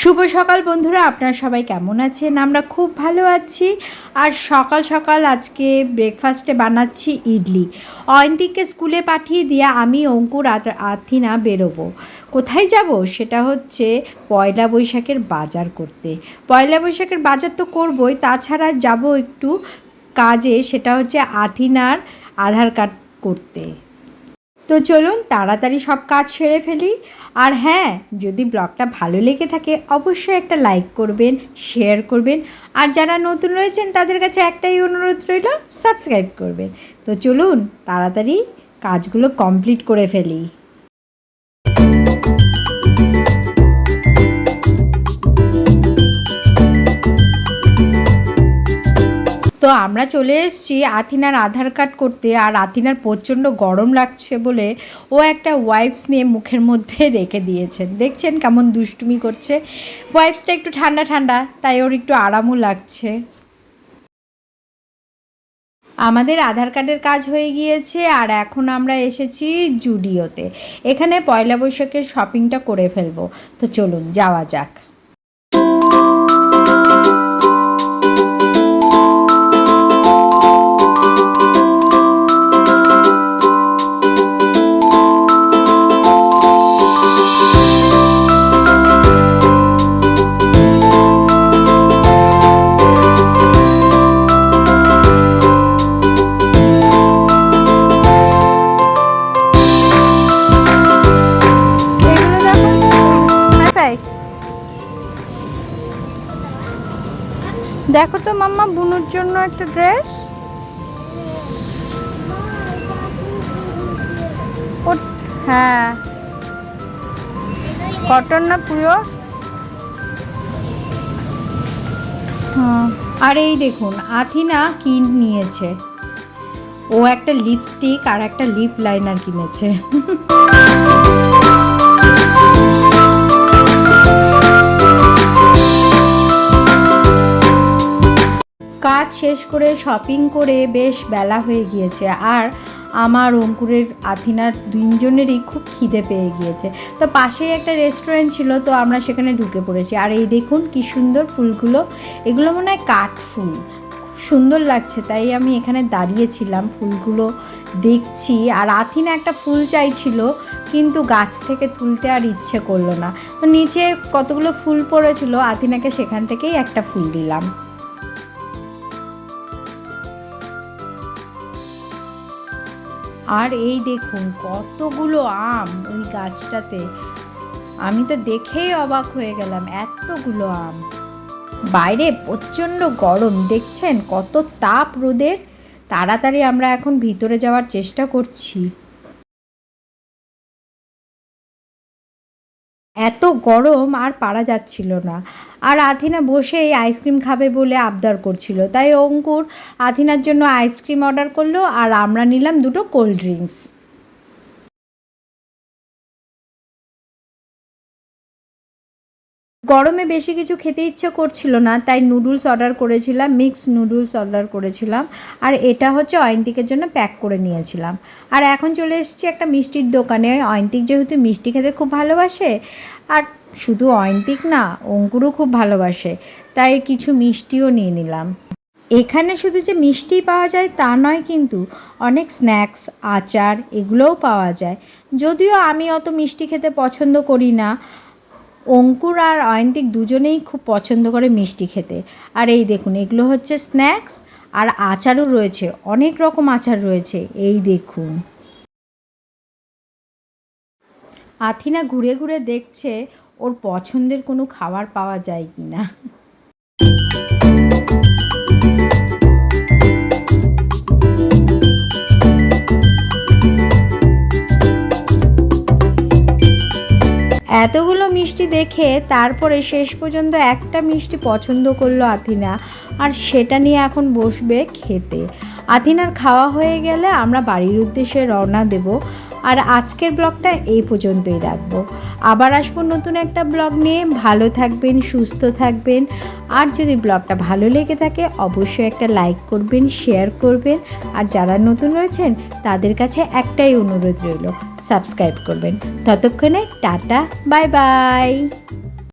শুভ সকাল বন্ধুরা, আপনারা সবাই কেমন আছেন? আমরা খুব ভালো আছি। আর সকাল সকাল আজকে ব্রেকফাস্টে বানাচ্ছি ইডলি। অয়ন্তিককে স্কুলে পাঠিয়ে দিয়ে আমি অঙ্কুর আথিনা বেরোবো। কোথায় যাব? সেটা হচ্ছে পয়লা বৈশাখের বাজার করতে। পয়লা বৈশাখের বাজার তো করবই, তাছাড়া যাব একটু কাজে, সেটা হচ্ছে আথিনার আধার কার্ড করতে। তো চলুন, তাড়াতাড়ি সব কাজ সেরে ফেলি। আর হ্যাঁ যদি ব্লগটা ভালো লেগে থাকে, অবশ্যই একটা লাইক করবেন, শেয়ার করবেন। আর যারা নতুন রয়েছেন, তাদের কাছে একটাই অনুরোধ রইল, সাবস্ক্রাইব করবেন। তো চলুন, তাড়াতাড়ি কাজগুলো কমপ্লিট করে ফেলি। তো আমরা চলে এসেছি আথিনার আধার কার্ড করতে, আর আথিনার প্রচণ্ড গরম লাগছে বলে ও একটা ওয়াইপস নিয়ে মুখের মধ্যে রেখে দিয়েছেন। দেখছেন কেমন দুষ্টুমি করছে? ওয়াইপসটা একটু ঠান্ডা ঠান্ডা, তাই ওর একটু আরামও লাগছে। আমাদের আধার কার্ডের কাজ হয়ে গিয়েছে, আর এখন আমরা এসেছি জুডিওতে। এখানে পয়লা বৈশাখের শপিংটা করে ফেলব। তো চলুন, যাওয়া যাক। দেখো তো মাম্মা, বুনুর জন্য একটা ড্রেস। হ্যাঁ। কটন না পুরো? আর এই দেখুন, আথিনা কি নিয়েছে? ও একটা লিপস্টিক আর একটা লিপ লাইনার কিনেছে। শেষ করে শপিং করে বেশ বেলা হয়ে গিয়েছে। আর আমার অঙ্কুরের আথিনার দুজনেরই খুব খিদে পেয়ে গিয়েছে। তো পাশেই একটা রেস্টুরেন্ট ছিল, তো আমরা সেখানে ঢুকে পড়েছি। আর এই দেখুন কি সুন্দর ফুলগুলো। এগুলো মনে হয় কাঠ ফুল। সুন্দর লাগছে, তাই আমি এখানে দাঁড়িয়েছিলাম ফুলগুলো দেখছি। আর আথিনা একটা ফুল চাইছিল, কিন্তু গাছ থেকে তুলতে আর ইচ্ছে করল না। তো নিচে কতগুলো ফুল পড়েছিল, আথিনাকে সেখান থেকেই একটা ফুল দিলাম। আর এই দেখুন কতগুলো আম ওই গাছটাতে। আমি তো দেখেই অবাক হয়ে গেলাম, এতগুলো আম। বাইরে প্রচণ্ড গরম, দেখছেন? কত তাপ রোদের। তাড়াতাড়ি আমরা এখন ভিতরে যাওয়ার চেষ্টা করছি। এত গরম আর পারা যাচ্ছিল না। আর আথিনা এই আইসক্রিম খাবে বলে আবদার করছিল। তাই অঙ্কুর আথিনার জন্য আইসক্রিম অর্ডার করল আর আমরা নিলাম দুটো কোল্ড ড্রিঙ্কস। গরমে বেশি কিছু খেতে ইচ্ছে করছিল না, তাই নুডলস অর্ডার করেছিলাম মিক্স নুডলস অর্ডার করেছিলাম। আর এটা হচ্ছে অয়ন্তিকের জন্য প্যাক করে নিয়েছিলাম। আর এখন চলে এসেছি একটা মিষ্টির দোকানে। অয়ন্তিক যেহেতু মিষ্টি খেতে খুব ভালোবাসে, আর শুধু অয়ন্তিক না, অঙ্কুরও খুব ভালোবাসে, তাই কিছু মিষ্টিও নিয়ে নিলাম। এখানে শুধু যে মিষ্টি পাওয়া যায় তা নয় কিন্তু অনেক স্ন্যাক্স, আচার এগুলোও পাওয়া যায়। যদিও আমি অত মিষ্টি খেতে পছন্দ করি না অঙ্কুর আর অয়ন্তিক দুজনেই খুব পছন্দ করে মিষ্টি খেতে। আর এই দেখুন, এগুলো হচ্ছে স্ন্যাক্স আর আচারও রয়েছে, অনেক রকম আচার রয়েছে, এই দেখুন। আথিনা ঘুরে ঘুরে দেখছে ওর পছন্দের কোনো খাবার পাওয়া যায় কি না এতগুলো মিষ্টি দেখে তারপরে শেষ পর্যন্ত একটা মিষ্টি পছন্দ করল আথিনা। আর সেটা নিয়ে এখন বসবে খেতে। আথিনার খাওয়া হয়ে গেলে আমরা বাড়ির উদ্দেশ্যে রওনা দেব। আর আজকের ব্লগটা এই পর্যন্তই রাখব। আবার আসব নতুন একটা ব্লগ নিয়ে। ভালো থাকবেন, সুস্থ থাকবেন। আর যদি ব্লগটা ভালো লেগে থাকে, অবশ্যই একটা লাইক করবেন, শেয়ার করবেন। আর যারা নতুন রয়েছেন, তাদের কাছে একটাই অনুরোধ রইল, সাবস্ক্রাইব করবেন। ততক্ষণে টাটা, বাই বাই।